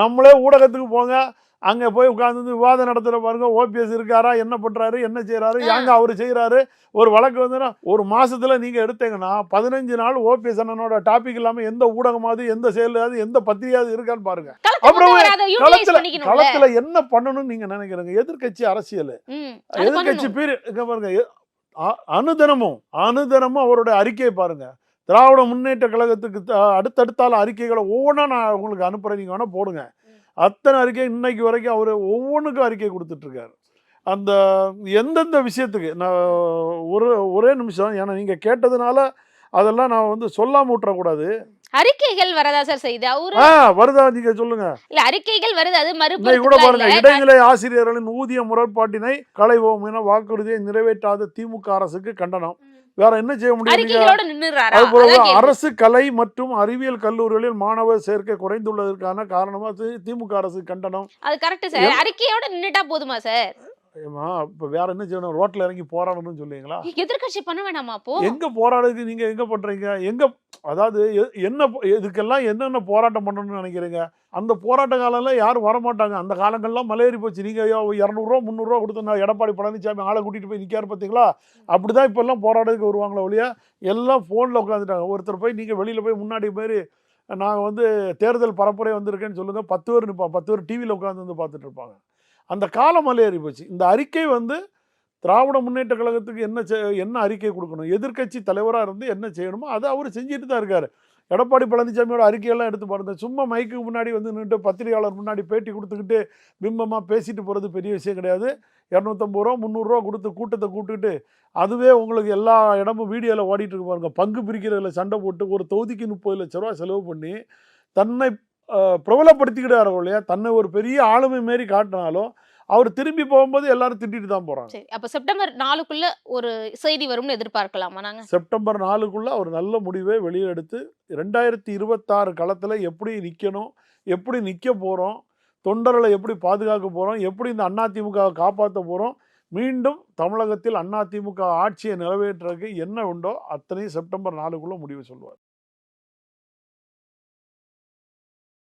நம்மளே ஊடகத்துக்கு போங்க. அங்க போய் உட்கார்ந்து விவாதம் நடத்துற பாருங்க. ஓபிஎஸ் இருக்காரா? என்ன பண்றாரு? என்ன செய்யறாரு. ஏங்க அவரு செய்யறாரு ஒரு வழக்கு வந்துன்னா ஒரு மாசத்துல நீங்க எடுத்தீங்கன்னா பதினஞ்சு நாள் ஓபிஎஸ் அண்ணனோட டாபிக் இல்லாம எந்த ஊடகமாவது எந்த செயலாவது எந்த பத்திரிகையாவது இருக்கான்னு பாருங்க. அப்புறம் வந்து களத்துல களத்துல என்ன பண்ணணும்னு நீங்க நினைக்கிறீங்க? எதிர்க்கட்சி அரசியல். எதிர்கட்சி. பேர் பாருங்க அனுதினமும் அனுதினமும் அவருடைய அறிக்கையை பாருங்க. திராவிட முன்னேற்ற கழகத்துக்கு த- அடுத்தடுத்தால அறிக்கைகளை ஒவ்வொன்றா நான் உங்களுக்கு அனுப்புறேன். நீங்க வேணா போடுங்க. அத்தனை அறிக்கை இன்னைக்கு வரைக்கும் அவர் ஒவ்வொன்றுக்கும் அறிக்கை கொடுத்துட்டு இருக்காரு அந்த எந்தெந்த விஷயத்துக்கு நான் ஒரு ஒரே நிமிஷம். ஏன்னா நீங்க கேட்டதுனால அதெல்லாம் நான் வந்து சொல்லாம விட்டுறக்கூடாது அறிக்கைகள் வரதா சார் செய்யுது அவரு வருதா நீங்க சொல்லுங்க. இல்ல அறிக்கைகள் வருது அது இன்னைக்கு கூட பாருங்க இடைநிலை ஆசிரியர்களின் ஊதிய முறைப்பாட்டினை களைவோம் என வாக்குறுதியை நிறைவேற்றாத திமுக அரசுக்கு கண்டனம். வேற என்ன செய்ய முடியும். அரசு கலை மற்றும் அறிவியல் கல்லூரிகளில் மாணவர் சேர்க்கை குறைந்துள்ளதற்கான காரணமா திமுக அரசு கண்டனம். அது கரெக்ட் சார். அறிக்கையோட நின்னுட்டா போதுமா சார்? இப்ப வேற என்ன செய்யணும்? ரோட்ல இறங்கி போராடணும்னு சொல்லுவீங்களா எதிர்க்கட்சி பண்ண வேணாமா அப்போ? எங்க போராடுறதுக்கு நீங்க எங்க பண்றீங்க? எங்க அதாவது என்ன இதுக்கெல்லாம் என்னென்ன போராட்டம் பண்ணணும்னு நினைக்கிறீங்க? அந்த போராட்ட காலம்லாம் யாரும் வரமாட்டாங்க. அந்த காலங்கள்லாம் மலையேறி போச்சு. நீங்க ஐயோ இரநூறுவா முந்நூறுரூவா கொடுத்து நான் எடப்பாடி பழனிசாமி ஆளை கூட்டிட்டு போய் நிக்காரு பார்த்தீங்களா அப்படிதான் இப்பெல்லாம் போராட்டத்துக்கு வருவாங்களே ஒழிய எல்லாம் ஃபோனில் உட்காந்துட்டாங்க ஒருத்தர் போய் நீங்க வெளியில போய் முன்னாடி போய் நாங்கள் வந்து தேர்தல் பரப்புரை வந்திருக்கேன்னு சொல்லுங்க. பத்து பேர் நிற்பா பத்து பேர் டிவியில் உட்காந்து வந்து பார்த்துட்டு இருப்பாங்க. அந்த காலம் மலையேறி போச்சு. இந்த அறிக்கை வந்து திராவிட முன்னேற்ற கழகத்துக்கு என்ன என்ன அறிக்கை கொடுக்கணும்? எதிர்க்கட்சி தலைவராக இருந்து என்ன செய்யணுமோ அதை அவர் செஞ்சுட்டு தான் இருக்கார். எடப்பாடி பழனிசாமியோட அறிக்கையெல்லாம் எடுத்து பாருங்க. சும்மா மைக்கு முன்னாடி வந்து நின்று பத்திரிகையாளர் முன்னாடி பேட்டி கொடுத்துக்கிட்டு பிம்பமாக பேசிட்டு போகிறது பெரிய விஷயம் கிடையாது. இரநூத்தம்பது ரூபா முந்நூறுரூவா கொடுத்து கூட்டத்தை கூட்டுக்கிட்டு அதுவே உங்களுக்கு எல்லா இடமும் வீடியோவில் ஓடிட்டு இருக்கு பங்கு பிரிக்கிறதுல சண்டை போட்டு ஒரு தொகுதிக்கு முப்பது லட்ச ரூபா செலவு பண்ணி தன்னை பிரபலப்படுத்திக்கிட்டாரு இல்லையா? தன்னை ஒரு பெரிய ஆளுமை மாரி காட்டினாலும் அவர் திரும்பி போகும்போது எல்லாரும் திட்டிட்டு தான் போகிறாங்க சரி அப்ப செப்டம்பர் நாலுக்குள்ள ஒரு செய்தி வரும்னு எதிர்பார்க்கலாமா நாங்க? செப்டம்பர் நாலுக்குள்ள அவர் நல்ல முடிவை வெளியே எடுத்து ரெண்டாயிரத்தி இருபத்தாறு களத்தில் எப்படி நிற்கணும் எப்படி நிற்க போகிறோம் தொண்டர்களை எப்படி பாதுகாக்க போகிறோம் எப்படி இந்த அதிமுகவை காப்பாற்ற போகிறோம் மீண்டும் தமிழகத்தில் அதிமுக ஆட்சியை நிறைவேற்றுறதுக்கு என்ன உண்டோ அத்தனையும் செப்டம்பர் நாலுக்குள்ள முடிவு சொல்லுவார்.